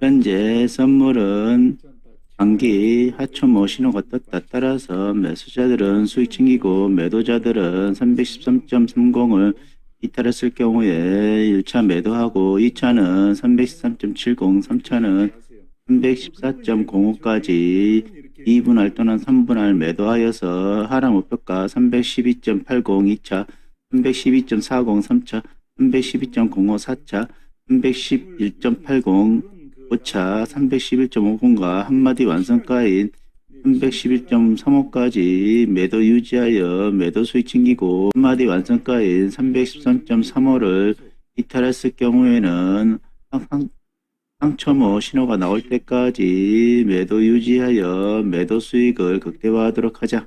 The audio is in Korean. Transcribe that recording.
현재 선물은 장기 하초모 신호가 떴다 따라서 매수자들은 수익 챙기고 매도자들은 313.30을 이탈했을 경우에 1차 매도하고 2차는 313.70, 3차는 314.05까지 2분할 또는 3분할 매도하여서 하락 목표가 312.80 2차, 312.40 3차, 312.05 4차, 311.80 5차, 311.50과 한마디 완성가인 311.35까지 매도 유지하여 매도 수익 챙기고 한마디 완성가인 313.35를 이탈했을 경우에는 항상 상처모 신호가 나올 때까지 매도 유지하여 매도 수익을 극대화하도록 하자.